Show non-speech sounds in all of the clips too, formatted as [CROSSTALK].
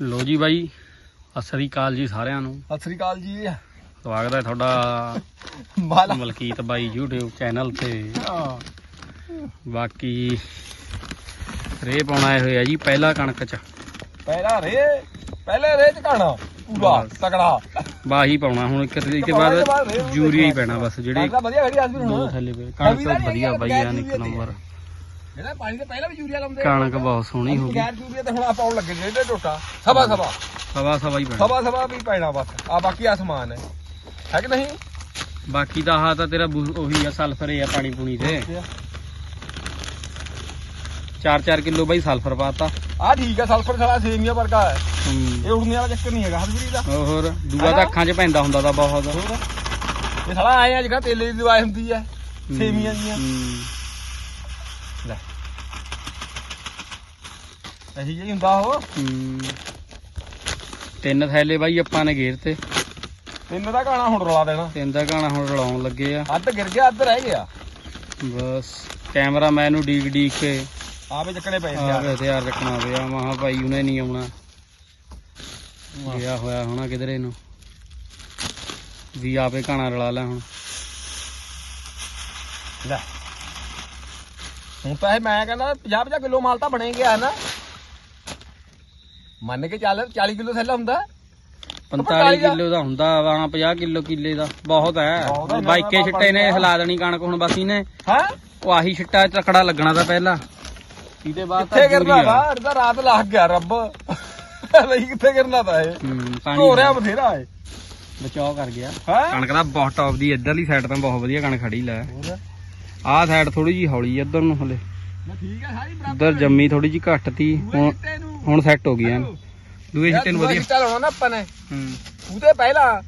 ਲੋ ਜੀ ਬਾਈ ਸਤਿ ਸ੍ਰੀ ਅਕਾਲ ਜੀ ਸਾਰਿਆਂ ਨੂੰ। ਸਤਿ ਸ੍ਰੀ ਅਕਾਲ ਜੀ। ਸਵਾਗਤ ਹੈ ਤੁਹਾਡਾ ਮਲਕੀਤ ਬਾਈ YouTube ਚੈਨਲ ਤੇ। ਬਾਕੀ ਰੇ ਪਾਉਣਾ ਆਏ ਹੋਏ ਆ ਜੀ ਪਹਿਲਾ ਕਣਕ ਚ। ਪਹਿਲਾ ਰੇ ਪਹਿਲੇ ਰੇ ਚ ਕਾਣਾ ਪੂਰਾ। ਤਕੜਾ। ਬਾਹੀ ਪਾਉਣਾ ਹੁਣ ਇੱਕ ਤਰੀਕ ਦੇ ਬਾਅਦ ਯੂਰੀਆ ਹੀ ਪੈਣਾ ਬਸ ਜਿਹੜੇ ਵਧੀਆ ਖੜੀ ਅੱਜ ਵੀ ਦੋ ਹੁਣ। ਥੱਲੇ ਪਏ। ਕਣਕ ਤਾਂ ਵਧੀਆ ਬਾਈ ਐਨ ਇੱਕ ਨੰਬਰ। ਜਿਹੜਾ ਪਾਣੀ ਦੇ ਪਹਿਲਾਂ ਵੀ ਯੂਰੀਆ ਲਾਉਂਦੇ ਕਣਕ ਬਹੁਤ ਸੋਹਣੀ ਹੋ ਗਈ। ਗੈਰ ਯੂਰੀਆ ਤੇ ਹੁਣ ਆਪਾਂ ਆਉਣ ਲੱਗੇ ਜਿਹੜੇ ਟੋਟਾ ਸਵਾ ਸਵਾ ਸਵਾ ਸਵਾ ਹੀ ਪੈਣਾ। ਸਵਾ ਸਵਾ ਵੀ ਪੈਣਾ ਬਸ। ਆ ਬਾਕੀ ਆਸਮਾਨ ਹੈ। ਹੈ ਕਿ ਨਹੀਂ? ਬਾਕੀ ਤਾਂ ਆਹ ਤਾਂ ਤੇਰਾ ਬੂ- ਉਹੀ ਆ ਸਲਫਰ ਹੀ ਆ ਪਾਣੀ ਪੂਣੀ ਤੇ। 4-4 ਕਿਲੋ ਬਾਈ ਸਲਫਰ ਪਾਤਾ। ਆ ਠੀਕ ਹੈ ਸਲਫਰ ਖੜਾ ਸੇਮੀਆ ਵਰਗਾ ਹੈ। ਹੂੰ। ਇਹ ਉੜਨੇ ਵਾਲਾ ਚੱਕਰ ਨਹੀਂ ਹੈਗਾ ਹਰਜੀਤ ਦਾ। ਹੋਰ ਦੂਆ ਤਾਂ ਅੱਖਾਂ 'ਚ ਪੈਂਦਾ ਹੁੰਦਾ ਤਾਂ ਬਹੁਤ। ਹੋਰ? ਇਹ ਸਾਲਾ ਆਏ ਆ ਜਿਹੜਾ ਤੇਲੇ ਦੀ ਦਵਾਈ ਹੁੰਦੀ ਹੈ ਸੇਮੀਆਂ ਦੀਆਂ ਹੂੰ। ਲੈ। ਇਹੀ ਜਿਹੀ ਹੁੰਦਾ ਉਹ। ਹੂੰ। ਤਿੰਨ ਥੈਲੇ ਬਾਈ ਆਪਾਂ ਨੇ ਗੇਰ ਤੇ। ਤਿੰਨ ਦਾ ਗਾਣਾ ਹੁਣ ਰਲਾ ਦੇਣਾ। ਤਿੰਨ ਦਾ ਗਾਣਾ ਹੁਣ ਰਲਾਉਣ ਲੱਗੇ ਆ। ਅੱਧ ਗਿਰ ਗਿਆ ਅੱਧ ਰਹਿ ਗਿਆ। ਬਸ ਕੈਮਰਾਮੈਨ ਨੂੰ ਡੀਕ ਡੀਕ ਕੇ ਆਵੇ ਚੱਕਣੇ ਪਏ ਸੀ ਆਵੇ ਹਥਿਆਰ ਰੱਖਣਾ ਪਿਆ। ਮਹਾ ਭਾਈ ਉਹਨੇ ਨਹੀਂ ਆਉਣਾ। ਗਿਆ ਹੋਇਆ ਹੋਣਾ ਕਿਧਰੇ ਨੂੰ। ਵੀ ਆਪੇ ਗਾਣਾ ਰਲਾ ਲੈ ਹੁਣ। ਲੈ। ਹੁਣ ਤਾਂ ਇਹ ਮੈਂ ਕਹਿੰਦਾ 50 50 ਕਿਲੋ ਮਾਲ ਤਾਂ ਬਣੇ ਗਿਆ ਨਾ। ਮੰਨ ਕੇ ਚੱਲ 40 ਕਿਲੋ ਥੈਲਾ ਹੁੰਦਾ। 45 ਕਿਲੋ ਦਾ ਹੁੰਦਾ ਵਾ 50 ਕਿਲੋ ਕਿੱਲੇ ਦਾ ਬਹੁਤ ਹੈ। ਹੈ, ਬਾਈਕੇ ਛਿੱਟੇ ਨੇ ਹਿਲਾ ਦੇਣੀ ਕਣਕ ਹੁਣ ਬਸ ਇਹਨੇ ਹੈ? ਉਹ ਆਹੀ ਛਿੱਟਾ ਤਕੜਾ ਲੱਗਣਾ ਤਾਂ ਪਹਿਲਾਂ। ਇਹਦੇ ਬਾਅਦ ਤਾਂ ਕਿੱਥੇ ਆ। ਵਾ? ਇਹਦਾ ਰਾਤ ਲੱਗ ਗਿਆ ਰੱਬ। ਨਹੀਂ ਕਿੱਥੇ ਗਿਰਨਾ ਤਾਂ ਇਹ? ਹੂੰ ਰਿਹਾ ਬਥੇਰਾ ਇਹ। ਬਚਾਅ ਕਰ ਗਿਆ। ਹੈ? ਕਣਕ ਦਾ ਬਹੁਤ ਟੌਪ ਦੀ ਇੱਧਰਲੀ ਸਾਈਡ ਤਾਂ ਬਹੁਤ ਵਧੀਆ ਕਣਕ ਖੜੀ ਲੈ। ਆਹ ਸਾਈਡ ਥੋੜੀ ਜੀ ਹੌਲੀ ਇੱਧਰ ਨੂੰ ਹਲੇ। ਠੀਕ ਹੈ ਸਾਰੀ ਇੱਧਰ ਜੰਮੀ ਥੋੜੀ ਜੀ ਘੱਟ ਤੀ ਹੁਣ ਹੁਣ ਸੈੱਟ ਹੋ ਗਈ ਐਨ ਦੂਏ ਛਿੱਟੇ ਨੂੰ ਵਧੀਆ। ਲਾਉਣਾ ਨਾ ਆਪਾਂ ਨੇ। ਹੂੰ। ਉਹਦੇ ਪਹਿਲਾਂ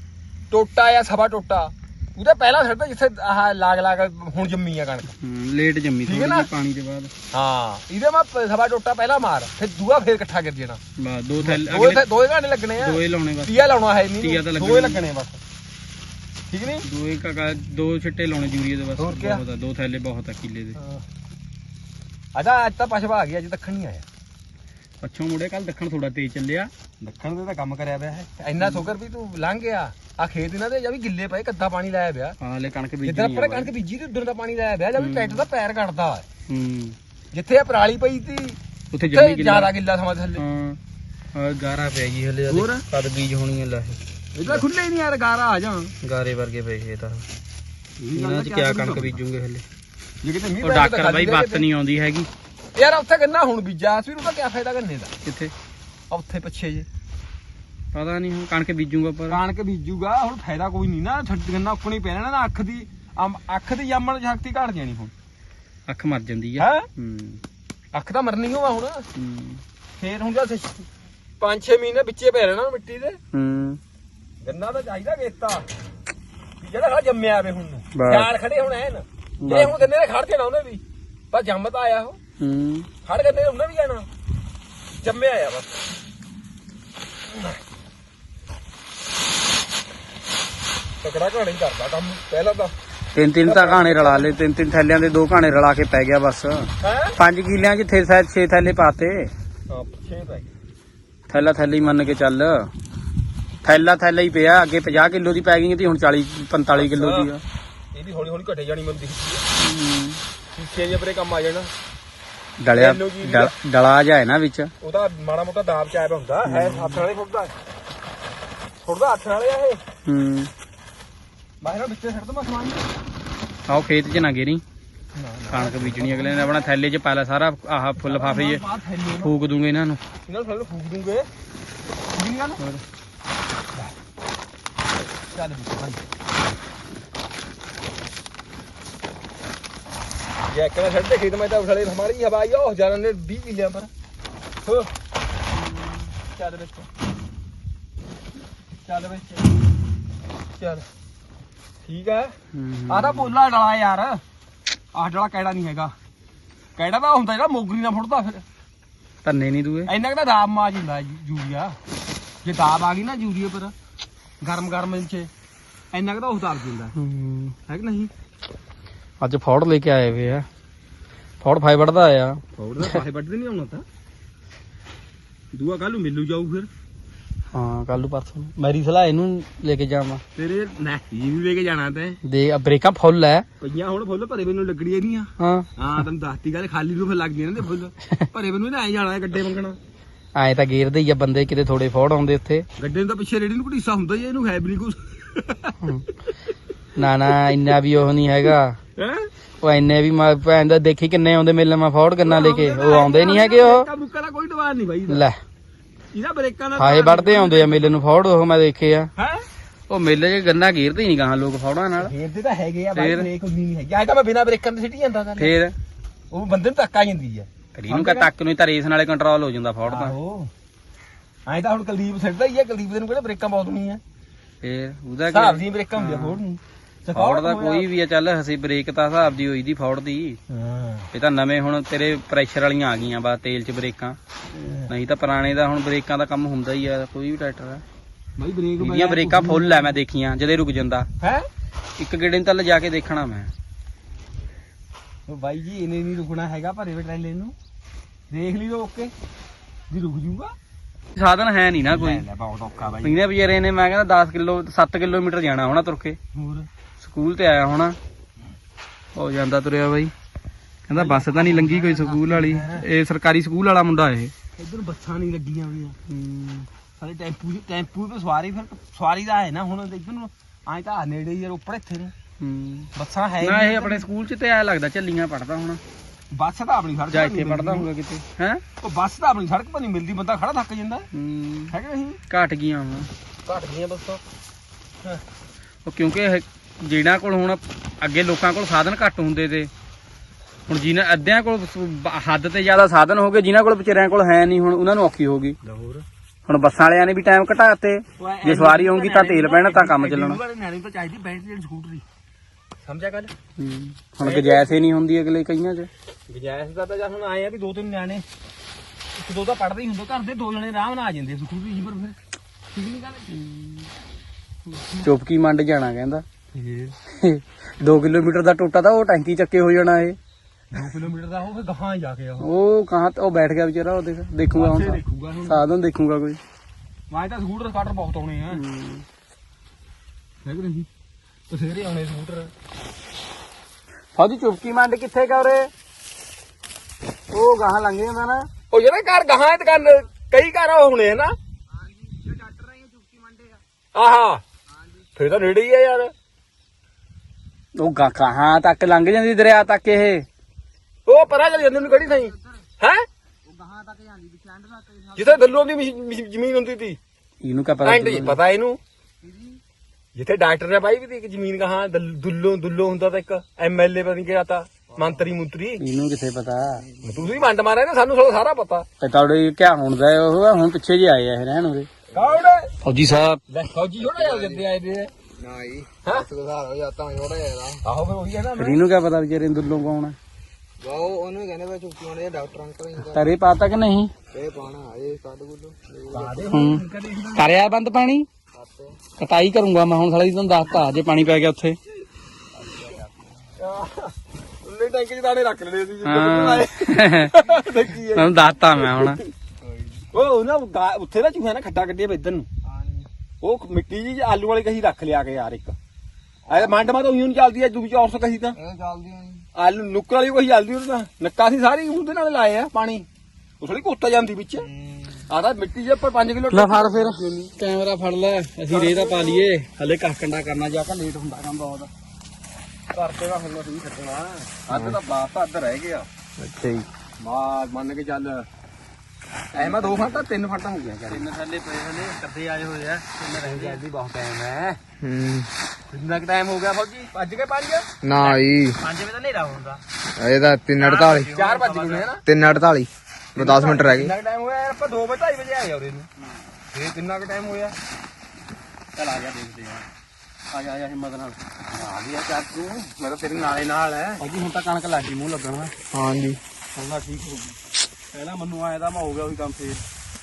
ਟੋਟਾ ਜਾਂ ਸਵਾ ਟੋਟਾ। ਉਹਦੇ ਪਹਿਲਾਂ ਸਿੱਟਦਾ ਜਿੱਥੇ ਆਹ ਲਾਗ ਲਾਗ ਹੁਣ ਜੰਮੀ ਆ ਕਣਕ। ਹੂੰ ਲੇਟ ਜੰਮੀ ਥੋੜੀ ਪਾਣੀ ਦੇ ਬਾਅਦ। ਹਾਂ ਇਹਦੇ ਮੈਂ ਸਵਾ ਟੋਟਾ ਪਹਿਲਾਂ ਮਾਰ ਫਿਰ ਦੂਆ ਫੇਰ ਇਕੱਠਾ ਕਰ ਦੇਣਾ। ਬਸ ਦੋ ਥੈਲੇ ਅਗਲੇ ਦੋਏ ਘਾਣੇ ਲੱਗਣੇ ਆ। ਦੋਏ ਲਾਉਣੇ ਬਸ। ਤੀਆ ਲਾਉਣਾ ਹੈ ਨਹੀਂ ਦੋਏ। ਲੱਗਣੇ ਬਸ। ਠੀਕ ਨਹੀਂ? ਦੋਏ ਕਾਕਾ ਦੋ ਛਿੱਟੇ ਲਾਉਣੇ ਜੂਰੀਏ ਦੇ ਬਸ ਹੋਰ ਕਿਆ? ਬਹੁਤ ਆ ਦੋ ਥੈਲੇ ਬਹੁਤ ਆ ਕਿੱਲੇ ਦੇ। ਅਜਾ ਅੱਜ ਤਾਂ ਪਛਵਾ ਆ ਗਿਆ ਅੱਜ ਦੱਖਣ ਨਹੀਂ ਆਇਆ ਪੱਛੋਂ ਮੁੜੇ ਕੱਲ ਦੱਖਣ ਥੋੜਾ ਤੇਜ਼ ਚੱਲਿਆ। ਦੱਖਣ ਦੇ ਤਾਂ ਕੰਮ ਕਰਿਆ ਪਿਆ ਹੈ। ਇੰਨਾ ਸ਼ੁਕਰ ਵੀ ਤੂੰ ਲੰਘ ਗਿਆ। ਆ ਖੇਤ ਇਹਨਾਂ ਦੇ ਜਾਂ ਵੀ ਗਿੱਲੇ ਪਏ ਕੱਦਾ ਪਾਣੀ ਲਾਇਆ ਪਿਆ। ਹਾਲੇ ਕਣਕ ਜਿੱਦਾਂ ਬੀਜਣੀ ਆਪਾਂ ਨੇ ਕਣਕ ਬੀਜੀ ਤੇ ਉਧਰ ਦਾ ਪਾਣੀ ਲਾਇਆ ਪਿਆ ਜਾਂ ਵੀ ਟਰੈਕਟਰ ਦਾ ਪੈਰ ਕੱਢਦਾ ਹੈ ਹੂੰ। ਜਿੱਥੇ ਇਹ ਪਰਾਲੀ ਪਈ ਸੀ ਉੱਥੇ ਜੰਮੀ ਕਿੱਲਾ। ਜ਼ਿਆਦਾ ਗਿੱਲਾ ਸਮਾਂ ਥੱਲੇ। ਹਾਂ ਹਾਂ ਗਾਰਾ ਪੈ ਗਈ ਹਲੇ? ਕਦ ਬੀਜ ਹੋਣੀ ਹੈ ਲੈ। ਇਹਦਾ ਖੁੱਲੇ ਹੀ ਨਹੀਂ ਯਾਰ ਗਾਰਾ ਆ ਜਾ ਗਾਰੇ ਵਰਗੇ ਪਏ ਇਹ ਤਾਂ। ਇਹਨਾਂ 'ਚ ਕਿਆ ਕਣਕ ਬੀਜੂਗੇ ਹਲੇ? ਜੇ ਕਿਤੇ ਮੀਂਹ ਉਹ ਪੈ ਡਾਕਰ ਬਾਈ ਬੱਤ ਨਹੀਂ ਆਉਂਦੀ ਹੈਗੀ। ਯਾਰ ਉੱਥੇ ਗੰਨਾ ਹੁਣ ਬੀਜਾ ਅਸੀਂ ਨੂੰ ਤਾਂ ਕਿਆ ਫਾਇਦਾ ਗੰਨੇ ਦਾ? ਕਿੱਥੇ? ਆ ਉੱਥੇ ਪਿੱਛੇ ਜੇ। ਪਤਾ ਨਹੀਂ ਹੁਣ ਕਣਕ ਬੀਜੂਗਾ ਪਰ। ਕਣਕ ਬੀਜੂਗਾ ਹੁਣ ਫਾਇਦਾ ਕੋਈ ਨਹੀਂ ਨਾ। ਛੱਡ ਗੰਨਾ ਉੱਕਣੀ ਪੈਣਾ ਨਾ ਅੱਖ ਦੀ ਅਮ- ਅੱਖ ਦੀ ਜਾਮਣ ਸ਼ਕਤੀ ਘਟ ਜਾਣੀ ਹੁਣ। ਅੱਖ ਮਰ ਜਾਂਦੀ ਆ। ਹੈ? ਹੂੰ। ਅੱਖ ਤਾਂ ਮਰਨੀ ਹੋਵਾ ਹੁਣ। ਹੂੰ। ਫੇਰ ਹੁਣ ਜਦ 5-6 ਮਹੀਨੇ ਵਿੱਚੇ ਪੈ ਰਹਿਣਾ ਮਿੱਟੀ ਦੇ। ਹੂੰ। ਗੰਨਾ ਤਾਂ ਚਾਹੀਦਾ ਗੇਤਾ ਵੀ ਜਿਹੜਾ ਖੜਾ ਜੰਮਿਆ ਵੇ ਹੁਣ। ਨੂੰ ਬਸ। ਯਾਰ ਖੜੇ ਹੁਣ ਐਨ। ਇਹ ਹੁਣ ਗੰਨੇ ਦੇ ਖੜ ਜਾਣਾ ਉਹਨੇ ਵੀ। ਪਰ ਜੰਮ ਤਾਂ ਆਇਆ ਉਹ। ਹੂੰ। ਖੜ ਗੰਨੇ ਉਹਨੇ ਵੀ ਜਾਣਾ। ਜੰਮਿਆ ਆ ਬਸ। ਤਕੜਾ ਘਾਣੀ ਕਰਦਾ ਕੰਮ ਪਹਿਲਾਂ ਤਾਂ। ਤਿੰਨ ਤਿੰਨ ਤਾਂ ਘਾਣੇ ਰਲਾ ਲਏ। ਤਿੰਨ ਤਿੰਨ ਥੈਲਿਆਂ ਦੇ ਦੋ ਘਾਣੇ ਰਲਾ ਕੇ ਪੈ ਗਿਆ ਬਸ। ਹੈ? ਪੰਜ ਕਿੱਲਿਆਂ 'ਚ ਥੇ ਸ਼ਾਇਦ 6 ਥੈਲੇ ਪਾਤੇ। ਹਾਂ ਪਿੱਛੇ ਪੈ ਗਿਆ ਥੈਲਾ ਥੈਲੇ ਮੰਨ ਕੇ ਚੱਲ। ਥੈਲਾ ਥੈਲਾ ਹੀ ਪਿਆ ਅੱਗੇ 50 ਕਿਲੋ ਦੀ ਪੈਕਿੰਗ ਸੀ ਹੁਣ 40 45 ਕਿਲੋ ਦੀ ਆ। ਇਹਦੀ ਹੌਲੀ ਹੌਲੀ ਘਟੇ ਜਾਣੀ ਮੈਨੂੰ ਦਿਖਦੀ ਹੈ। ਸ਼ੀਸ਼ੇ ਜਿਹੇ ਪਰੇ ਕੰਮ ਆ ਜਾਣਾ। ਡਲਿਆ ਡਲ- ਜਾਏ ਨਾ ਵਿੱਚ। ਉਹਦਾ ਮਾੜਾ ਮੋਟਾ ਦਾਬ ਚ ਆਇਆ ਹੁੰਦਾ ਹੈ। ਹੱਥ ਨਾਲੇ ਫੁੱਟਦਾ। ਫੁੱਟਦਾ ਹੱਥ ਨਾਲੇ ਆ ਇਹ। ਹੂੰ। ਬਾਹਰ ਵਿੱਚੇ ਛੱਡ ਦਮਾ ਸਮਾਨ। ਆਓ ਖੇਤ 'ਚ ਨਾ ਗੇਰੀ। ਨਾ ਕਣਕ ਬੀਜਣੀ ਅਗਲੇ ਨੇ ਆਪਣਾ ਥੈਲੇ 'ਚ ਪਾ ਸਾਰਾ ਆਹ ਫੁੱਲ ਫਾਫੇ ਨੂੰ। ਫੂਕ ਦੂੰਗੇ ਇਹਨਾਂ ਨੂੰ। ਇਹਨਾਂ ਨੂੰ ਫੂਕ ਦੂੰਗੇ। ਠੀਕ ਗੱਲ ਚੱਲ ਵੀ ਭਾਈ ਜੇ ਇੱਕ ਨਾ ਛੱਡਦੇ ਖੇਤ ਮੈਂ ਤਾਂ ਉਸਲੇ ਹਮਾਰੀ ਹਵਾ ਆਈ ਉਹ ਜਾਨ ਨੇ 20 ਕਿੱਲਿਆਂ ਪਰ ਹੋ ਚੱਲ ਵਿੱਚ ਚੱਲ ਵਿੱਚ ਚੱਲ ਠੀਕ ਹੈ ਹੂੰ। ਆਹ ਤਾਂ ਬੋਲਾ ਡਲਾ ਯਾਰ ਆਹ ਡਲਾ ਕਿਹੜਾ ਨਹੀਂ ਹੈਗਾ ਕਿਹੜਾ ਤਾਂ ਹੁੰਦਾ ਜਿਹੜਾ ਮੋਗਰੀ ਨਾਲ ਫੁੱਟਦਾ ਫਿਰ ਧੰਨੇ ਨਹੀਂ ਦੂਏ ਇੰਨਾ ਕਿ ਦਾਬ ਮਾਜ ਹੁੰਦਾ ਹੈ ਯੂਰੀਆ ਜੇ ਦਾਬ ਆ ਗਈ ਨਾ ਯੂਰੀਆ ਪਰ ਗਰਮ ਗਰਮ ਵਿੱਚ ਇੰਨਾ ਕਿ ਤਾਂ ਉਤਾਰ ਦਿੰਦਾ। ਹੂੰ। ਹੈ ਕਿ ਨਹੀਂ? ਅੱਜ ਫੋੜ ਲੈ ਕੇ ਆਏ ਵੇ ਆ। ਫੋੜ ਫਾਈਬਰ ਦਾ ਆਇਆ ਹੋਰ ਤਾਂ ਪਾਸੇ ਵੱਢਦੇ ਨਹੀਂ ਆਉਣਾ ਤਾਂ। ਦੂਆ ਕੱਲ ਨੂੰ ਮਿਲੂ ਜਾਊ ਫਿਰ। ਹਾਂ ਕੱਲ ਨੂੰ ਪਰਸੋਂ। ਮੇਰੀ ਸਲਾਹ ਇਹਨੂੰ ਲੈ ਕੇ ਜਾਵਾਂ। ਤੇਰੇ ਨਹੀਂ ਵੀ ਲੈ ਕੇ ਜਾਣਾ ਤੇ। ਦੇ ਆ ਬ੍ਰੇਕਾਂ ਫੁੱਲ ਐ ਪਈਆਂ ਹੁਣ ਫੁੱਲ ਭਰੇ ਮੈਨੂੰ ਲੱਗਣੀਆਂ ਨਹੀਂ ਆ। ਹਾਂ। ਹਾਂ ਤੈਨੂੰ ਦੱਸਤੀ ਗੱਲ ਖਾਲੀ ਨੂੰ ਫਿਰ ਲੱਗਦੀਆਂ ਨੇ ਤੇ ਫੁੱਲ। [LAUGHS] ਭਰੇ ਮੈਨੂੰ ਨਾ ਐ ਜਾਣਾ ਹੈ ਗੱਡੇ ਮੰਗਣਾ। ਐ ਤਾਂ ਗੇਰਦੇ ਹੀ ਆ ਬੰਦੇ ਕਿਤੇ ਥੋੜੇ ਫੋੜ ਆਉਂਦੇ ਉੱਥੇ। ਗੱਡੇ ਨੂੰ ਤਾਂ ਪਿੱਛੇ ਰੇੜੀ ਨੂੰ ਘੜੀਸਾ ਹੁੰਦਾ ਹੀ ਆ, ਇਹਨੂੰ ਹੈ ਵੀ ਨਹੀਂ ਕੁਝ ਨਾ ਨਾ ਇੰਨਾ ਵੀ ਉਹ ਨਹੀਂ ਹੈਗਾ। ਹੈ? ਉਹ ਇੰਨੇ ਵੀ ਮੈਂ ਭੈਣ ਦਾ ਦੇਖੀ ਕਿੰਨੇ ਆਉਂਦੇ ਮੇਲੇ ਮੈਂ ਫੋੜ ਕਿੰਨਾ ਲੈ ਕੇ। ਉਹ ਆਉਂਦੇ ਨਹੀਂ ਹੈਗੇ ਉਹ। ਬ੍ਰੇਕਾਂ ਬੁੱਕਾਂ ਦਾ ਕੋਈ ਦਵਾਰ ਨਹੀਂ ਬਾਈ ਲੈ। ਇਹਦਾ ਬ੍ਰੇਕਾਂ ਦਾ ਹਾਏ ਵੜਦੇ ਆਉਂਦੇ ਆ ਮੇਲੇ ਨੂੰ ਫੋੜ ਉਹ ਮੈਂ ਦੇਖੇ ਆ। ਹੈ? ਉਹ ਮੇਲੇ 'ਚ ਗੰਨਾ ਗੇਰਦੇ ਹੀ ਨਹੀਂ ਗਾਹਾਂ ਲੋਕ ਫੋੜਾਂ ਨਾਲ। ਫੇਰਦੇ ਤਾਂ ਹੈਗੇ ਆ ਬਾਈ ਫੇਰ? ਬ੍ਰੇਕ ਉਨੀ ਨਹੀਂ ਹੈਗੀ। ਅੱਜ ਤਾਂ ਮੈਂ ਬਿਨਾ ਬ੍ਰੇਕਾਂ ਦੇ ਸਿੱਟੀ ਜਾਂਦਾ ਤਾਂ ਫੇਰ? ਉਹ ਬੰਦੇ ਨੂੰ ਧੱਕਾ ਜਾਂਦੀ ਆ। ਕਰੀ ਨੂੰ ਕਾ ਤੱਕ ਨੂੰ ਹੀ ਤਾਂ ਰੇਸ ਨਾਲੇ ਕੰਟਰੋਲ ਹੋ ਜਾਂਦਾ ਫੋੜ ਤਾਂ। ਆਹੋ। ਐਂ ਤਾਂ ਹੁਣ ਕੁਲਦੀਪ ਸਿੱਟਦਾ ਹੀ ਆ ਕੁਲਦੀਪ ਦੇ ਨੂੰ ਕਿਹੜਾ ਬ੍ਰੇਕਾਂ ਬਹੁਤ ਨਹੀਂ ਆ ਫੇਰ ਉਹਦਾ ਹਿਸਾਬ ਕੀ ਦੀ ਬ੍ਰੇਕਾਂ ਹੁੰਦੀਆਂ ਫੋੜ ਨਹੀਂ ਫੋੜ ਦਾ ਕੋਈ ਵੀ ਆ ਚੱਲ ਹਸੀ ਬ੍ਰੇਕ ਤਾਂ ਹਿਸਾਬ ਦੀ ਹੋਈ ਦੀ ਫੋੜ ਦੀ। ਹਾਂ। ਇਹ ਤਾਂ ਨਵੇਂ ਹੁਣ ਤੇਰੇ ਪ੍ਰੈਸ਼ਰ ਵਾਲੀਆਂ ਆ ਗਈਆਂ ਬਾ ਤੇਲ 'ਚ ਬ੍ਰੇਕਾਂ। ਨਹੀਂ ਤਾਂ ਪੁਰਾਣੇ ਦਾ ਹੁਣ ਬ੍ਰੇਕਾਂ ਦਾ ਕੰਮ ਹੁੰਦਾ ਹੀ ਆ ਕੋਈ ਵੀ ਟਰੈਕਟਰ ਆ। ਬਾਈ ਬ੍ਰੇਕ ਇਹਦੀਆਂ ਬ੍ਰੇਕਾਂ ਫੁੱਲ ਐ ਮੈਂ ਦੇਖੀਆਂ ਜਦੇ ਰੁਕ ਜਾਂਦਾ। ਹੈ? ਇੱਕ ਗੇੜੇ ਨੂੰ ਤਾਂ ਲਿਜਾ ਕੇ ਦੇਖਣਾ ਮੈਂ। ਉਹ ਬਾਈ ਜੀ ਇਹਨੇ ਨਹੀਂ ਰੁਕਣਾ ਹੈਗਾ ਭਰੇ ਵੇ ਟ੍ਰੇਲੇ ਨੂੰ। ਦੇਖ ਲਈ ਰੋਕ ਕੇ ਵੀ ਰੁਕ ਜੂਗਾ? ਸਾਧਨ ਹੈ ਨਹੀਂ ਨਾ ਕੋਈ। ਲੈ ਲੈ ਬਹੁਤ ਔਖਾ ਬਾਈ। ਇਹਨੇ ਵਿਚਾਰੇ ਨੇ ਮੈਂ ਕਹਿੰਦਾ 10 ਕਿਲੋ 7 ਕਿਲੋਮੀਟਰ ਜਾਣਾ ਹੋਣਾ ਤੁਰ ਕੇ ਹੋਰ? ਸਕੂਲ ਤੇ ਆਇਆ ਹੋਣਾ। ਹੋ ਜਾਂਦਾ ਤੁਰਿਆ ਬਾਈ। ਕਹਿੰਦਾ ਬੱਸ ਤਾਂ ਨਹੀਂ ਲੰਗੀ ਕੋਈ ਸਕੂਲ ਵਾਲੀ। ਇਹ ਸਰਕਾਰੀ ਸਕੂਲ ਵਾਲਾ ਮੁੰਡਾ ਇਹ। ਇਧਰ ਬੱਸਾਂ ਨਹੀਂ ਲੱਗੀਆਂ ਹੋਈਆਂ। ਸਾਰੇ ਟੈਂਪੂ ਟੈਂਪੂ ਤੇ ਸਵਾਰੀ ਫਿਰ ਸਵਾਰੀ ਦਾ ਹੈ ਨਾ ਹੁਣ ਇਧਰ ਨੂੰ ਐਂ ਤਾਂ ਨੇੜੇ ਹੀ ਆ ਉੱਪਰ ਇੱਥੇ ਨੂੰ। ਹੂੰ। ਬੱਸਾਂ ਹੈ ਨਾ ਨੀ ਇਹ ਆਪਣੇ ਸਕੂਲ ਚ ਤੇ ਆਇਆ ਲੱਗਦਾ ਝੱਲੀਆਂ ਪੜਦਾ ਹੁਣ। ਬੱਸ ਤਾਂ ਆਪਣੀ ਸੜਕ ਜਾਂ ਪਰ ਇੱਥੇ ਪੜਦਾ। ਹੋਊਗਾ ਕਿਤੇ। ਹੈ? ਉਹ ਬੱਸ ਤਾਂ ਆਪਣੀ ਸੜਕ 'ਤੇ ਨਹੀਂ ਮਿਲਦੀ ਬੰਦਾ ਖੜਾ ਥੱਕ ਜਾਂਦਾ। ਹੂੰ। ਹੈ। ਕਿ ਨਹੀਂ ਘਟ ਗਈਆਂ ਹੁਣ ਘਟ ਗਈਆਂ ਬੱਸਾਂ। ਉਹ ਕਿਉਂਕਿ ਇਹ ਜਿਹੜਾ ਕੋਲ ਹੁਣ ਅੱਗੇ ਲੋਕਾਂ ਕੋਲ ਸਾਧਨ ਘੱਟ ਹੁੰਦੇ ਤੇ। ਹੁਣ ਜਿਨ੍ਹਾਂ ਅੱਧਿਆਂ ਕੋਲ ਹੱਦ ਤੇ ਜ਼ਿਆਦਾ ਸਾਧਨ ਹੋ ਗਏ ਜਿਨ੍ਹਾਂ ਕੋਲ ਵਿਚਾਰਿਆਂ ਕੋਲ ਹੈ ਨਹੀਂ ਹੁਣ ਉਹਨਾਂ ਨੂੰ ਔਖੀ ਹੋਗੀ ਲਾਹੌਰ। ਹੁਣ ਬੱਸਾਂ ਵਾਲਿਆਂ ਨੇ ਵੀ ਟਾਈਮ ਘਟਾਤੇ। ਜੇ ਸਵਾਰੀ ਹੋਊਗੀ ਤਾਂ ਤੇਲ ਪੈਣਾ ਤਾਂ ਕੰਮ ਚੱਲਣਾ। ਨਿਆਣੇ ਤਾਂ ਚਾਹੀਦੀ ਬੈਟਰੀ ਵਾਲੀ ਸਕੂਟਰੀ। ਸਮਝਿਆ ਗੱਲ? ਹੁਣ ਗਜੈਸ ਹੀ ਨਹੀਂ ਹੁੰਦੀ ਅਗਲੇ ਕਈਆਂ 'ਚ। ਗੁਜਾਇਸ਼ ਦਾ ਤਾਂ ਜਦ ਹੁਣ ਆਏ ਆ ਵੀ ਦੋ ਤਿੰਨ ਨਿਆਣੇ ਇੱਕ ਦੋ ਤਾਂ ਪੜਦੇ ਹੀ ਹੁੰਦੇ ਘਰ ਦੇ ਦੋ ਜਣੇ ਆਰਾਮ ਨਾਲ ਆ ਜਾਂਦੇ ਸਕੂਟਰੀ ਜੀ ਪਰ ਫਿਰ ਠੀਕ ਨਹੀਂ ਗੱਲ ਚੁਪਕੀ ਮੰਡ ਜਾਣਾ ਕਹਿੰਦਾ। ਫੇਰ 2 ਕਿਲੋਮੀਟਰ ਦਾ ਟੋਟਾ ਤਾਂ ਉਹ ਟੈਂਕੀ ਚੱਕੇ ਹੋ ਜਾਣਾ ਇਹ। 2 ਕਿਲੋਮੀਟਰ ਦਾ ਉਹ ਫਿਰ ਗਾਹਾਂ ਜਾ ਕੇ ਉਹ। ਉਹ ਕਹਾਂ ਉਹ ਬੈਠ ਗਿਆ ਵਿਚਾਰਾ ਉਹ ਦੇਖ ਦੇਖੂਗਾ ਹੁਣ ਪਾਸੇ ਦੇਖੂਗਾ ਹੁਣ। ਸਾਧਨ ਦੇਖੂਗਾ ਕੋਈ। ਮੈਂ ਤਾਂ ਸਕੂਟਰ ਸਕਾਟਰ ਬਹੁਤ ਆਉਣੇ ਆ। ਹੈ। ਕਿ ਨਹੀਂ? ਬਥੇਰੇ ਆਉਣੇ ਸਕੂਟਰ। ਫੌਜੀ ਚੁਪਕੀ ਮੰਡ ਕਿੱਥੇ ਕਾ ਉਰੇ? ਉਹ ਗਾਹਾਂ ਲੰਘ ਜਾਂਦਾ ਨਾ। ਉਹ ਜਿਹੜਾ ਘਰ ਗਾਹਾਂ ਦੁਕਾਨ ਕਈ ਘਰ ਹੋਣੇ ਆ ਨਾ ਆਹਾ। ਫਿਰ ਤਾਂ ਨੇੜੇ ਹੀ ਆ ਯਾਰ। ਉਹ ਗਾ ਕਹਾਂ ਤੱਕ ਲੰਘ ਜਾਂਦੀ ਦਰਿਆ ਤੱਕ ਇਹ। ਉਹ ਪਰਾਂ ਚਲ ਜਾਂਦੇ ਨੂੰ ਕਿਹੜੀ ਥਾਈ। ਹੈ? ਜਿੱਥੇ ਦੱਲੋਂ ਦੀ ਜ਼ਮੀਨ ਹੁੰਦੀ ਸੀ ਇਹਨੂੰ ਕਾ ਪਤਾ ਜੀ ਇਹਨੂੰ? ਜਿੱਥੇ ਡਾਕਟਰ ਨੇ ਬਾਈ ਵੀ ਦੀ ਇੱਕ ਜ਼ਮੀਨ ਕਹਾ ਦੁੱਲੋਂ ਦੁੱਲੋਂ ਹੁੰਦਾ ਤਾਂ ਇੱਕ ਐਮਐਲਏ ਪਤਾ ਨਹੀਂ ਕਿਹਾ ਤਾਂ। ਮੰਤਰੀ ਮੰਤਰੀ। ਇਹਨੂੰ ਕਿੱਥੇ ਪਤਾ? ਤੁਸੀਂ ਵੰਡ ਮਾਰਿਆ ਨਾ ਸਾਨੂੰ ਸਾਰਾ- ਸਾਰਾ ਪਤਾ। ਤੇ ਤੁਹਾਡੇ ਕਿਆ ਹੁੰਦਾ ਉਹ ਆ, ਹੁਣ ਪਿੱਛੇ ਜੇ ਆਏ ਆ ਇਹ ਰਹਿਣ ਕੌਣ ਫੌਜੀ ਸਾਹਿਬ। ਲੈ ਫੌਜੀ ਥੋੜਾ ਜਿਹਾ ਜੰਦੇ ਆਏ ਦੇ ਨਾ ਜੀ ਹਾਂ? ਸੁਧਾਰ ਹੋ ਜਾਂਦਾ ਥੋੜਾ ਜਿਹਾ ਆਹੋ ਫਿਰ ਉਹੀ ਹੈ ਨਾ। ਮੈਂ ਇਹਨੂੰ ਕਿਆ ਪਤਾ ਵਿਚਾਰੇ ਨੂੰ ਦੁੱਲੋਂ ਕੌਣ ਵਾਓ ਉਹਨੂੰ ਕਹਿੰਦੇ ਵੇ ਚੁੱਕੀ ਹੋਣੇ ਡਾਕਟਰ ਹੀ ਤਾਂ ਤਰੇ ਪਾਤਾ ਕਿ ਨਹੀਂ? ਇਹ ਪਾਣਾ ਇਹ ਕੱਢ ਗੁੱਲੋ ਪਾ ਦੇ ਹੂੰ। ਕਰਿਆ ਬੰਦ ਪਾਣੀ? ਕਟਾਈ ਕਰੂੰਗਾ ਮੈਂ ਹੁਣ ਸਾਲੀ ਤੁਹਾਨੂੰ ਦੱਸਤਾ ਜੇ ਪਾਣੀ ਪੈ ਗਿਆ ਉੱਥੇ। ਉਹਨੇ ਟੈਂਕੀ ਚ ਦਾਣੇ ਰੱਖ ਲੈਣੇ ਸੀ ਹਾਂ। [LAUGHS] ਦੇਖੀ ਤੁਹਾਨੂੰ ਦੱਸਤਾ ਮੈਂ ਹੁਣ। ਉਹ ਨਾ ਗਾ- ਉੱਥੇ ਨਾ ਚੂਹਾ ਨਾ ਖੱਟਾ ਕੱਢਿਆ ਵੇ ਇੱਧਰ ਨੂੰ। ਉਹ ਮਿੱਟੀ ਜੀ ਆਲੂ ਵਾਲੀ ਕਹੀ ਰੱਖ ਲਿਆ ਕੇ ਯਾਰ ਇੱਕ। ਐ ਮੰਡ ਮਾ ਤਾਂ ਉਹੀ ਨੂੰ ਚੱਲਦੀ ਐ ਦੂਜੀ ਔਰਸ ਕਹੀ ਤਾਂ। ਇਹ ਚੱਲਦੀ ਨਹੀਂ ਆਲੂ ਨੁੱਕਰ ਵਾਲੀ ਕੋਈ ਚੱਲਦੀ ਉਹ ਤਾਂ ਨੱਕਾ ਸੀ ਸਾਰੀ ਉਹਦੇ ਨਾਲ ਲਾਏ ਆ ਪਾਣੀ। ਉਹ ਥੋੜੀ ਕੋਤਾ ਜਾਂਦੀ ਵਿੱਚ। ਆ ਤਾਂ ਮਿੱਟੀ ਜੇ ਉੱਪਰ 5 ਕਿਲੋ ਲੈ ਫੜ ਫਿਰ। ਕੈਮਰਾ ਫੜ ਲੈ ਅਸੀਂ ਰੇਹ ਤਾਂ ਪਾ ਲਈਏ। ਹਲੇ ਕੰਡਾ ਕਰਨਾ ਜਾ ਕੇ ਲੇਟ ਹੁੰਦਾ ਕੰਮ ਬਹੁਤ। ਕਰਦੇ ਦਾ ਹੁਣ ਅਸੀਂ ਛੱਡਣਾ। ਅੱਧ ਦਾ ਬਾਤ ਤਾਂ ਅੱਧ ਰਹਿ ਗਿਆ ਅੱਛਾ ਜੀ। ਮਾ ਮੰਨ ਕੇ ਚੱਲ। ਐ ਮੈਂ ਦੋ ਫਾਂਟਾ ਤਿੰਨ ਫਾਂਟਾ ਹੋ ਗਿਆ ਚਾਰੇ ਤਿੰਨ ਥੱਲੇ ਪਏ ਹਲੇ ਕੱਦੇ ਆਏ ਹੋਏ ਆ। ਤਿੰਨ ਰਹਿ ਗਏ। ਜੀ ਬਹੁਤ ਟਾਈਮ ਹੈ। ਹੂੰ। ਕਿੰਨਾ ਕੁ ਟਾਈਮ ਹੋ ਗਿਆ ਫੌਜੀ। ਭੱਜ ਕੇ ਪੰਜ? ਨਾ ਜੀ। 5 ਵਜੇ ਤਾਂ ਹਨੇਰਾ ਹੁੰਦਾ ਇਹ ਤਾਂ 3:48 ਚਾਰ ਭੱਜ ਗਏ ਨੇ। ਨਾ 3:48 10 ਮਿੰਟ ਰਹਿ ਗਏ। ਕਿੰਨਾ ਕੁ ਟਾਈਮ ਹੋਇਆ ਯਾਰ ਆਪਾਂ 2 ਵਜੇ 2:30 ਵਜੇ ਆਏ ਉਰੇ ਨੂੰ। ਇਹ ਕਿੰਨਾ ਕੁ ਟਾਈਮ ਹੋਇਆ। ਚਲ ਆ ਜਾ ਦੇਖਦੇ ਆ ਆ ਜਾ ਆ ਜਾ ਹਿੰਮਤ ਨਾਲ। ਆ ਗਿਆ ਚਾਰ ਤੂੰ ਮੈਂ ਤਾਂ ਤੇਰੇ ਨਾਲੇ ਨਾਲ ਹੈ ਭਾਜੀ ਹੁਣ ਤਾਂ ਕਣਕ ਲੱਗੀ ਮੂੰਹ ਲੱਗਣਾ ਹਾਂ ਜੀ ਹੁਣ ਤਾਂ ਠੀਕ ਹੋ ਗਈ। ਪਹਿਲਾਂ ਮੈਨੂੰ ਆਇਆ ਤਾਂ ਮੈਂ ਹੋ ਗਿਆ ਉਹੀ ਕੰਮ ਫੇਰ।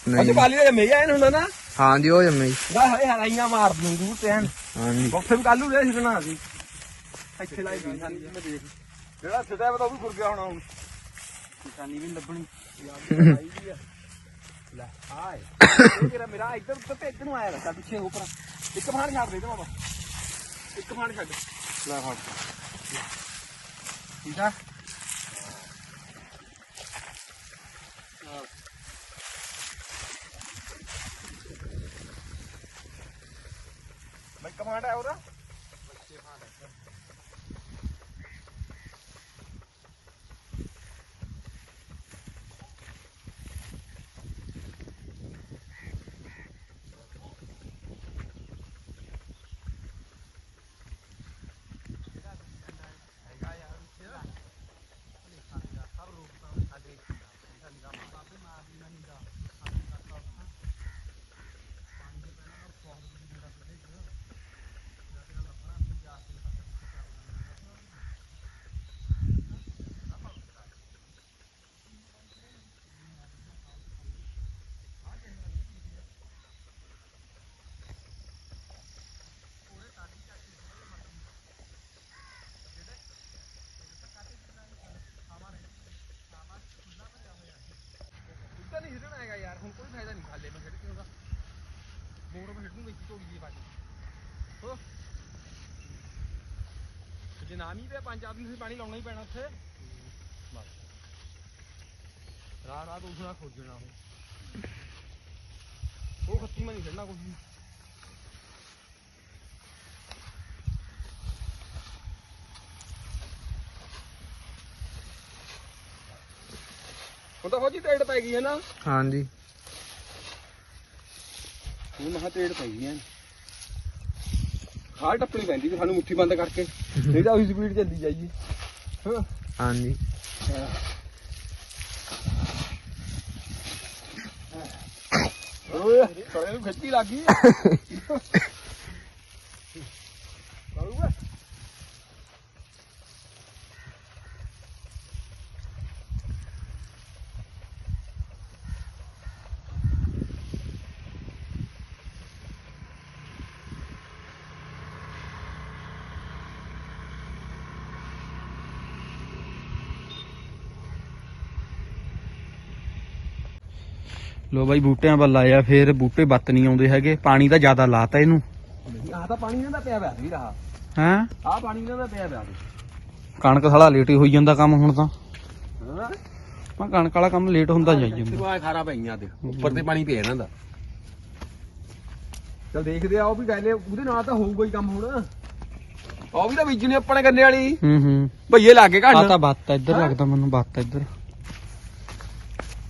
ਨਹੀਂ। ਪਾਲੀ ਦਾ ਮੇਜਾ ਇਹਨੂੰ ਹੁੰਦਾ ਨਾ। ਹਾਂ ਜੀ ਉਹ ਜੰਮੇ। ਗਾ ਹਰੇ ਹਰਾਈਆਂ ਮਾਰ ਦੂੰ ਦੂਰ ਤੇ ਹਨ ਹਾਂ ਜੀ ਉੱਥੇ ਵੀ ਕੱਲੂ ਦੇ ਸਿੱਟਣਾ ਸੀ ਇੱਥੇ ਲਾਈ ਗਈ ਸਾਨੀ ਜਿੰਨੇ ਦੇਖ। ਜਿਹੜਾ ਸਿੱਧਾ ਪਤਾ ਉਹ ਵੀ ਗੁਰ ਗਿਆ ਹੋਣਾ ਹੁਣ। ਨਿਸ਼ਾਨੀ ਵੀ ਲੱਭਣੀ। ਲੈ ਆਏ। ਇਹ ਤੇਰਾ ਮੇਰਾ ਇੱਧਰ ਉੱਧਰ ਤੇ ਇੱਧਰ ਨੂੰ ਆਇਆ ਰੱਖਾ ਪਿੱਛੇ ਉੱਪਰ ਇੱਕ ਫਾਨ ਛੱਡ ਦੇ ਤੇ ਬਾਬਾ। ਇੱਕ ਫਾਨ ਛੱਡ। ਲੈ ਫਾਨ ਠੀਕ ਆ? ਮੈਂ ਕਮਾਂਡ ਹੈ ਉਹਦਾ ਤਾਂ ਨਹੀਂ ਹਿੱਟਣਾ ਹੈਗਾ ਯਾਰ ਹੁਣ ਕੋਈ ਫਾਇਦਾ ਨਹੀਂ ਖਾਲੇ ਮੈਂ ਖੇਡ ਕੇ ਉਹਦਾ ਮੋੜ ਮੈਂ ਹਿੱਟੂ ਵਿੱਚ ਝੋਲੀ ਦੀ ਬਾਜੀ ਹੋ ਜੇ ਨਾ ਮੀਂਹ ਪਿਆ ਪੰਜ ਆਦਮੀ ਨੂੰ ਪਾਣੀ ਲਾਉਣਾ ਹੀ ਪੈਣਾ ਉੱਥੇ ਬਸ ਰਾਹ ਰਾਹ ਤੋਂ ਉਸਣਾ ਖੋਜ ਉਹ ਉਹ ਖੱਤੀ ਮੈਂ ਨਹੀਂ ਖੇਡਣਾ ਕੁਝ ਵੀ ਹੁਣ ਤਾਂ ਫੌਜੀ ਟੇੜ ਪੈ ਗਈ ਹੈ ਨਾ। ਹਾਂਜੀ। ਹੁਣ ਮਹਾ ਟੇੜ ਪੈ ਗਈ ਹੈ ਹਾਰ ਟੱਪਣੀ ਪੈਂਦੀ ਵੀ ਸਾਨੂੰ ਮੁੱਠੀ ਬੰਦ ਕਰਕੇ ਨਹੀਂ ਤਾਂ ਉਹੀ ਸਪੀਡ ਚੱਲੀ ਜਾਈਏ। ਹਾਂ। ਹਾਂਜੀ। ਓਏ ਸਾਰੇ ਨੂੰ ਖਿੱਚੀ ਲੱਗ [LAUGHS] ਗਈ ਕਰੂਗਾ ਲੋ ਬਾਈ ਬੂਟਿਆਂ ਵੱਲ ਆਇਆ ਫੇਰ ਬੂਟੇ ਬੱਤ ਨਹੀਂ ਆਉਂਦੇ ਹੈਗੇ ਪਾਣੀ ਤਾਂ ਜ਼ਿਆਦਾ ਲਾਤਾ ਇਹਨੂੰ। ਆਹ ਤਾਂ ਪਾਣੀ ਇਹਨਾਂ ਦਾ ਪਿਆ ਪਿਆ ਵੀ ਰਹਾ ਹੈਂ? ਆਹ ਪਾਣੀ ਇਹਨਾਂ ਦਾ ਪਿਆ ਪਿਆ ਕਣਕ ਸਾਲਾ ਲੇਟ ਹੀ ਹੋਈ ਜਾਂਦਾ ਕੰਮ ਹੁਣ ਤਾਂ। ਹਾਂ। ਮੈਂ ਕਣਕ ਵਾਲਾ ਕੰਮ ਲੇਟ ਹੁੰਦਾ ਜਾਈ ਜਾਂਦਾ। ਸਿਰਵਾ ਖਾਰਾ ਪਈਆਂ ਤੇ ਉੱਪਰ ਤੇ ਪਾਣੀ ਪਿਆ ਇਹਨਾਂ ਦਾ। ਚਲ ਦੇਖਦੇ ਆ ਉਹ ਵੀ ਗੱਲ ਉਹਦੇ ਨਾਲ ਤਾਂ ਹੋਊਗਾ ਹੀ ਕੰਮ ਹੁਣ। ਉਹ ਵੀ ਤਾਂ ਬੀਜਣੀ ਆਪਣੇ ਗੰਨੇ ਵਾਲੀ। ਹੂੰ ਹੂੰ। ਭਈਏ ਲਾਗੇ ਆ ਘੜ ਤਾਂ ਬੱਤ ਆ ਇੱਧਰ ਲੱਗਦਾ ਮੈਨੂੰ ਬੱਤ ਆ ਇੱਧਰ।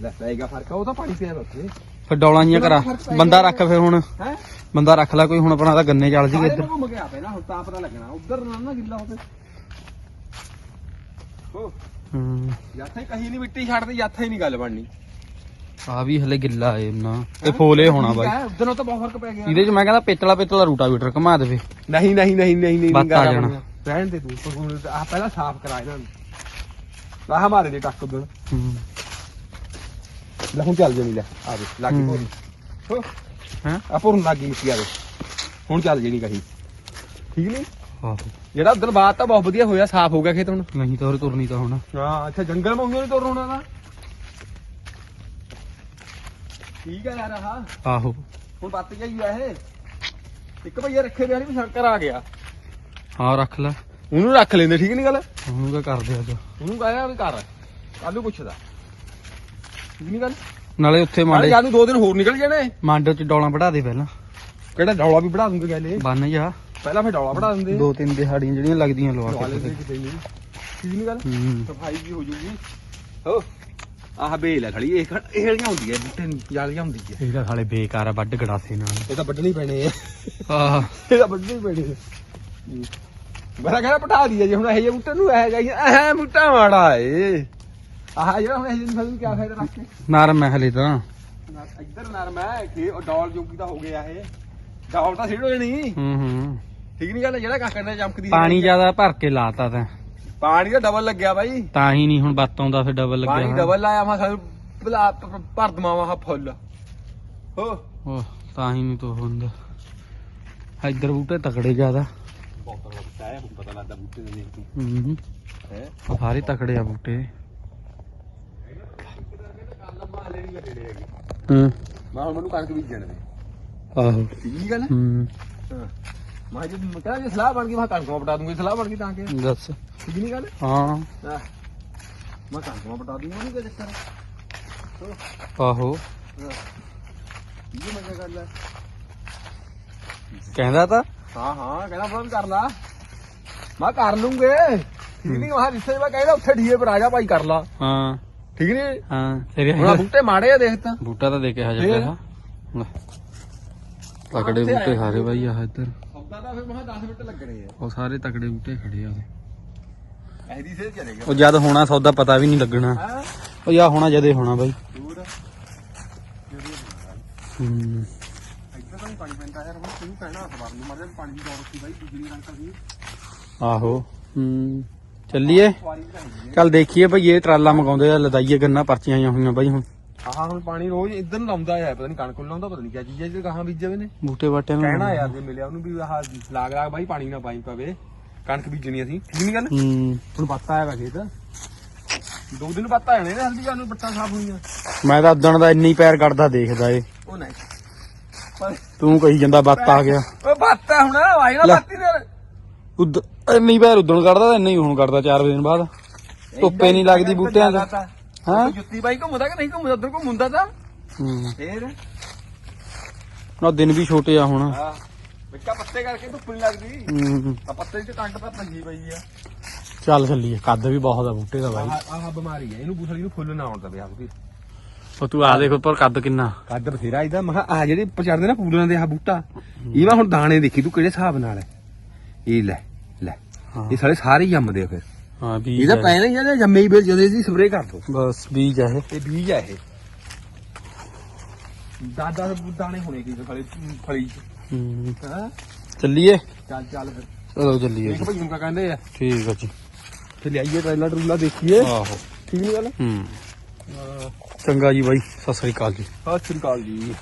ਲੈ ਲੈਗਾ ਫ਼ਰਕ ਆ, ਉਹ ਤਾਂ ਪਾਣੀ ਪਿਆ ਵਾ ਉੱਥੇ। ਫਿਰ ਡੌਲਾਂ ਜੀਆਂ ਕਰਾ। ਬੰਦਾ ਰੱਖ ਫਿਰ ਹੁਣ। ਹੈ? ਬੰਦਾ ਰੱਖ ਲੈ ਕੋਈ ਹੁਣ ਆਪਣਾ ਤਾਂ ਗੰਨੇ ਚੱਲ ਜੀਗੇ ਇੱਧਰ। ਘੁੰਮ ਕੇ ਆ ਪੈਣਾ ਹੁਣ ਤਾਂ ਪਤਾ ਲੱਗਣਾ। ਉਧਰ ਨਾ ਨਾ ਗਿੱਲਾ ਹੋਵੇ। ਹੋ। ਹੂੰ। ਜਾਥੇ ਕਹੀ ਨਹੀਂ ਮਿੱਟੀ ਛੱਡਦੀ ਜਾਥੇ ਹੀ ਨਹੀਂ ਗੱਲ ਬਣਨੀ। ਆ ਵੀ ਹਲੇ ਗਿੱਲਾ ਏ ਨਾ ਤੇ ਫੋਲੇ ਹੋਣਾ ਬਾਈ। ਉਧਰੋਂ ਤਾਂ ਬਹੁਤ ਫ਼ਰਕ ਪੈ ਗਿਆ। ਇਹਦੇ ਚ ਮੈਂ ਕਹਿੰਦਾ ਪੇਤਲਾ ਪੇਤਲਾ ਰੂਟਾਵੀਟਰ ਘੁਮਾ ਦੇਵੇ। ਨਹੀਂ ਨਹੀਂ ਨਹੀਂ ਨਹੀਂ ਨਹੀਂ ਬੱਤ ਆ ਜਾਣਾ। ਰਹਿਣ ਦੇ ਤੂੰ ਹੁਣ ਆ ਪਹਿਲਾਂ ਸਾਫ਼ ਕਰਾ ਇਹਨਾਂ ਨੂੰ। ਆਹ ਮਾਰੇ ਦੇ ਟੱਕ ਉਧਰ। ਹੂੰ। ਲੈ ਹੁਣ ਚੱਲ ਜਣੀ ਲੈ ਆ ਦੇ ਲੱਗੀ ਹੂੰ। ਭੋਰੀ ਹੋ ਹੈਂ? ਆ ਭੋਰਨ ਲੱਗੀ ਮਿੱਟੀ ਆ ਦੇ ਹੁਣ ਚੱਲ ਜਣੀ ਕਹੀ ਠੀਕ ਨਹੀਂ ਆਹੋ ਜਿਹੜਾ ਉਧਰ ਬਾਤ ਤਾਂ ਬਹੁਤ ਵਧੀਆ ਹੋਇਆ ਸਾਫ਼ ਹੋ ਗਿਆ ਖੇਤ ਹੁਣ ਨਹੀਂ ਤਾਂ ਹੋਰ ਤੁਰਨੀ ਤਾਂ ਹੁਣ ਹਾਂ ਅੱਛਾ ਜੰਗਲ ਮੰਗੋ ਨਹੀਂ ਤੁਰ ਹੋਣਾ ਦਾ ਠੀਕ ਆ ਯਾਰ ਆਹ ਆਹੋ ਹੁਣ ਬੱਤ ਗਈ ਆ ਇਹ ਇੱਕ ਭਈਆ ਰੱਖੇ ਬਿਆਨੀ ਵੀ ਸ਼ੰਕਰ ਆ ਗਿਆ ਹਾਂ ਰੱਖ ਲੈ ਉਹਨੂੰ ਰੱਖ ਲੈਂਦੇ ਠੀਕ ਨਹੀਂ ਗੱਲ ਉਹਨੂੰ ਕਿਆ ਕਰਦੇ ਅੱਜ ਉਹਨੂੰ ਕਹਾਇਆ ਵੀ ਕਰ ਕੱਲੂ ਪੁੱਛਦਾ ਠੀਕ ਨਹੀਂ ਗੱਲ? ਨਾਲੇ ਉੱਥੇ ਨਾਲੇ ਮਾਂਡੇ ਜਾਨੂੰ ਦੋ ਦਿਨ ਹੋਰ ਨਿਕਲ ਜਾਣੇ ਮਾਂਡੇ ਚ ਡੌਲਾਂ ਵੜਾ ਦੇ ਪਹਿਲਾਂ। ਕਿਹੜਾ ਡੌਲਾ ਵੀ ਵਧਾ ਦੂੰਗੇ ਗੈਲੇ ਬੰਨ ਜਾ। ਪਹਿਲਾਂ ਫਿਰ ਡੌਲਾ ਵਧਾ ਦਿੰਦੇ। ਦੋ ਤਿੰਨ ਦਿਹਾੜੀਆਂ ਜਿਹੜੀਆਂ ਲੱਗਦੀਆਂ ਲਵਾ ਡੌਲਾ ਕੇ ਕਿਤੇ। ਨਹੀਂ। ਠੀਕ ਨਹੀਂ ਗੱਲ? ਹੂੰ। ਸਫ਼ਾਈ ਵੀ ਹੋ ਜੂਗੀ। ਹੋ ਆਹ ਬੇਲ ਹੈ ਖੜੀ ਇਹ ਖੜ- ਇਹ ਹਲੀਆਂ ਹੁੰਦੀ ਹੈ ਬੂਟੇ ਨਹੀਂ ਜਾਲੀਆਂ ਹੁੰਦੀ ਹੈ ਇਹਦਾ ਸਾਲੇ ਬੇਕਾਰ ਆ ਵੱਡ ਗੜਾਸੇ ਨਾਲ। ਇਹ ਤਾਂ ਵੱਢਣੀ ਪੈਣੇ ਆ। ਆਹ। ਇਹ ਤਾਂ ਵੱਢਣੀ ਪੈਣੇ ਆ। ਬੜਾ ਕਹਿੰਦਾ ਪਟਾ ਦਈਏ ਜੇ ਹੁਣ ਇਹ ਜਿਹੇ ਬੂਟੇ ਨੂੰ ਇਹ ਜਾਈਏ ਇਹ ਬੂਟਾ ਮਾੜਾ ਏ। ਨਰਮ ਹੈ ਹਲੇ ਤਾਂ ਨਾ- ਇੱਧਰ ਨਰਮ ਹੈ ਕਿ ਉਹ ਡੌਲ ਜੋਗੀ ਤਾਂ ਹੋ ਗਿਆ ਇਹ ਡੌਲ ਤਾਂ ਸਿੱੜ ਹੋ ਜਣੀ ਹੂੰ ਹੂੰ ਠੀਕ ਨਹੀਂ ਗੱਲ ਜਿਹੜਾ ਕਾਕੜ ਨੇ ਚਮਕਦੀ ਪਾਣੀ ਜ਼ਿਆਦਾ ਭਰ ਕੇ ਲਾਤਾ ਤਾਂ ਪਾਣੀ ਤਾਂ ਡਬਲ ਲੱਗਿਆ ਬਾਈ। ਤਾਂ ਹੀ ਨਹੀਂ ਹੁਣ ਬੱਤ ਆਉਂਦਾ ਫਿਰ ਡਬਲ ਲੱਗਿਆ ਪਾਣੀ ਹੋਇਆ। ਡਬਲ ਲਾਇਆ ਮੈਂ ਸਾਨੂੰ ਭਲਾ ਭ- ਭਰ ਦਵਾਵਾਂ ਹਾ ਫੁੱਲ। ਹੋ। ਉਹ ਤਾਂ ਹੀ ਨਹੀਂ ਤੋ ਹੁੰਦਾ ਇੱਧਰ ਬੂਟੇ ਤਕੜੇ ਜ਼ਿਆਦਾ। ਬਹੁਤ ਲੱਗਦਾ ਹੈ ਹੁਣ ਪਤਾ ਲੱਗਦਾ ਬੂਟੇ ਦੇ ਦੇਖ ਕੇ ਹੂੰ। ਹੈ। ਆਹ ਸਾਰੇ ਤਕੜੇ ਆ ਬੂਟੇ। ਕੱਲ ਮਾਲੇ ਨਹੀਂ ਲੱਗਣੇ ਹੈਗੇ ਹੂੰ। ਮੈਂ ਹੁਣ ਮੈਨੂੰ ਕਣਕ ਬੀਜਣ ਦੇ। ਆਹੋ। ਠੀਕ ਨਹੀਂ ਗੱਲ ਹੂੰ। ਹਾਂ। ਮੈਂ ਜੇ ਮੈਂ ਕਹਿੰਦਾ ਜੇ ਸਲਾਹ ਬਣ ਗਈ ਮੈਂ ਕਣਕਾਂ ਪਟਾ ਦੂੰਗੀ। ਸਲਾਹ ਬਣ ਗਈ ਤਾਂ ਕਿ? ਦੱਸ। ਠੀਕ ਨਹੀਂ ਗੱਲ? ਹਾਂ। ਹਾਂ। ਮੈਂ ਕਣਕਾਂ ਪਟਾ ਦੂੰਗਾ ਨਹੀਂ ਕੋਈ ਚੱਕਰ ਆਹੋ। ਹਾਂ। ਇਹ ਮਜ਼ਾ ਕਰ ਲੈ ਕਹਿੰਦਾ ਤਾਂ? ਹਾਂ ਹਾਂ ਕਹਿੰਦਾ ਫੋਨ ਕਰ ਲਾ। ਮੈਂ ਕਰ ਲੂੰਗੇ। ਠੀਕ ਨਹੀਂ ਉਹ ਰਿਸ਼ਤੇ ਮੈਂ ਕਹਿੰਦਾ ਉੱਥੇ ਢੀਏ ਪਰ ਆ ਜਾ ਭਾਈ ਕਰ ਲਾ। ਹਾਂ। ਠੀਕ ਨਹੀਂ ਹਾਂ ਤੇਰੇ ਹੁਣ ਆਹ ਬੂਟੇ ਮਾੜੇ ਆ ਦੇਖ ਤਾਂ। ਬੂਟਾ ਤਾਂ ਦੇ ਕੇ ਹਜੇ ਫੇਰ? ਪਿਆ ਤਕੜੇ ਬੂਟੇ ਸਾਰੇ ਬਾਈ ਆ ਇੱਧਰ। ਸੌਦਾ ਤਾਂ ਫਿਰ ਮੈਂ 10 ਮਿੰਟ ਲੱਗਣੇ ਆ। ਉਹ ਸਾਰੇ ਤਕੜੇ ਬੂਟੇ ਖੜੇ ਆ। ਐਦੀ ਸੇ ਚਲੇ ਗਿਆ ਉਹ ਜਦ ਹੋਣਾ ਸੌਦਾ ਪਤਾ ਵੀ ਨਹੀਂ ਲੱਗਣਾ। ਹਾਂ। ਉਹ ਯਾ ਹੋਣਾ ਜਦੇ ਹੋਣਾ ਬਾਈ। ਦੂਰ। ਹੂੰ। ਇੱਧਰ ਤਾਂ ਨੀ ਪਾਣੀ ਪੈਂਦਾ ਯਾਰ ਹੁਣ ਤੈਨੂੰ ਕਹਿਣਾ ਅਖਬਾਰ ਨੂੰ ਮਰ ਜਾ ਪਾਣੀ ਦੀ ਦੌੜ ਸੀ ਬਾਈ ਦੂਜੀ ਰੰਗ ਕਰਦੀ ਆਹੋ। ਹੂੰ। ਚੱਲੀਏ। ਚੱਲ ਦੇਖੀਏ ਭਈ ਇਹ ਟਰਾਲਾ ਮੰਗਾਉਂਦੇ ਆ ਲਦਾਈਏ ਗੰਨਾ ਪਰਚੀਆਂ ਆਈਆਂ ਹੋਈਆਂ ਬਾਈ ਹੁਣ। ਹਾਂ ਹੁਣ ਪਾਣੀ ਰੋਜ਼ ਇੱਧਰ ਨੂੰ ਲਾਉਂਦਾ ਆ ਪਤਾ ਨਹੀਂ ਕਣਕ ਨੂੰ ਲਾਉਂਦਾ ਪਤਾ ਨਹੀਂ ਕਿਆ ਚੀਜ਼ ਹੈ ਜੇ ਗਾਹਾਂ ਬੀਜੇ ਵੇ ਨੇ। ਬੂਟੇ ਬਾਟਿਆਂ ਨੂੰ। ਕਹਿਣਾ ਯਾਰ ਜੇ ਮਿਲਿਆ ਉਹਨੂੰ ਵੀ ਆਹ ਲਾਗ ਲਾਗ ਬਾਈ ਪਾਣੀ ਨਾ ਪਾਈ ਪਵੇ। ਕਣਕ ਬੀਜਣੀ ਅਸੀਂ ਠੀਕ ਨਹੀਂ ਗੱਲ? ਹੂੰ। ਹੁਣ ਬੱਤਾ ਆਇਆ ਵਾ ਖੇਤ। ਦੋ ਦਿਨ ਬੱਤਾ ਆਣੇ ਨੇ ਹਲਦੀ ਨੂੰ ਬੱਟਾਂ ਸਾਫ਼ ਹੋਈਆਂ। ਮੈਂ ਤਾਂ ਉਦਣ ਦਾ ਇੰਨੀ ਪੈਰ ਕੱਢਦਾ ਦੇਖਦਾ ਏ। ਉਹ ਨਹੀਂ। ਤੂੰ ਕਹੀ ਜਾਂਦਾ ਬੱਤ ਆ ਗਿਆ। ਉਹ ਬੱਤਾ ਹੁਣ ਆਈ ਨਾ ਲੈ। ਬੱਤੀ ਨੇ ਉਦ ਇੰਨੀ ਪੈਰ ਉਦਣ ਕੱਢਦਾ ਤਾਂ ਇੰਨੀ ਹੁਣ ਕੱਢਦਾ 4 ਵਜੇ ਬਾਅਦ। ਧੁੱਪੇ ਨਹੀਂ ਲੱਗਦੀ ਬੂਟਿਆਂ ਤੇ। ਹਾਂ? ਜੁੱਤੀ ਬਾਈ ਘੁੰਮਦਾ ਕਿ ਨਹੀਂ ਘੁੰਮਦਾ? ਉਧਰ ਘੁੰਮਦਾ ਤਾਂ। ਹੂੰ। ਫੇਰ? ਨਾ ਦਿਨ ਵੀ ਛੋਟੇ ਆ ਹੁਣ। ਹਾਂ। ਵਿੱਕਾ ਪੱਤੇ ਕਰਕੇ ਧੁੱਪ ਨਹੀਂ ਲੱਗਦੀ। ਹੂੰ। ਆ ਪੱਤੇ ਚ ਕੰਟ ਤਾਂ ਪੰਜੀ ਪਈ ਆ। ਚੱਲ ਚੱਲੀਏ ਕੱਦ ਵੀ ਬਹੁਤ ਆ ਬੂਟੇ ਦਾ ਬਾਈ। ਆਹ ਆਹ ਬਿਮਾਰੀ ਹੈ ਇਹਨੂੰ ਬੂਸਲੀ ਨੂੰ ਫੁੱਲ ਨਾ ਆਉਣ ਦਵੇ ਆਪਦੀ ਉਹ ਤੂੰ ਆ ਦੇਖ ਉੱਪਰ ਕੱਦ ਕਿੰਨਾ। ਕੱਦ ਬਥੇਰਾ ਇਹਦਾ ਮੈਂ ਆ ਜਿਹੜੇ ਪਚੜਦੇ ਨਾ ਪੂਲਾਂ ਦੇ ਆ ਬੂਟਾ ਇਹ ਮੈਂ ਹੁਣ ਦਾਣੇ ਦੇਖੀ ਤੂੰ ਕਿਹੜੇ ਹਿਸਾਬ ਨਾਲ ਇਹ ਲੈ। ਲੈ। ਹਾਂ। ਇਹ ਸਾਰੇ ਸਾਰੇ ਹੀ ਜੰਮਦੇ ਆ ਫਿਰ। ਹਾਂ ਬੀਜ ਇਹਦਾ ਇਹ। ਪੈਣਾ ਹੀ ਆ ਜੰਮੇ ਹੀ ਫਿਰ ਜਦੋਂ ਇਹਦੀ ਸਪਰੇਅ ਕਰ ਦੋ। ਬਸ ਬੀਜ ਆ ਇਹ। ਇਹ ਬੀਜ ਆ ਇਹ। ਦਾਦਾ ਦਾਣੇ ਹੋਣੇ ਕੀ ਫਲੀ ਫਲੀ ਚ। ਹੂੰ। ਹਾਂ? ਚੱਲੀਏ? ਚੱਲ ਚੱਲ ਫਿਰ। ਚਲੋ ਚੱਲੀਏ ਦੇਖ ਭਾਈ ਨੂੰ ਕਾ ਕਹਿੰਦੇ ਆ? ਠੀਕ ਆ ਜੀ। ਤੇ ਲਿਆਈਏ ਟ੍ਰੇਲਰ ਟਰੂਲਾ ਦੇਖੀਏ। ਆਹੋ। ਠੀਕ ਨਹੀਂ ਗੱਲ? ਹੂੰ। ਚੰਗਾ ਜੀ ਬਾਈ ਸਤਿ ਸ੍ਰੀ ਅਕਾਲ ਜੀ। ਸਤਿ ਸ੍ਰੀ ਅਕਾਲ ਜੀ।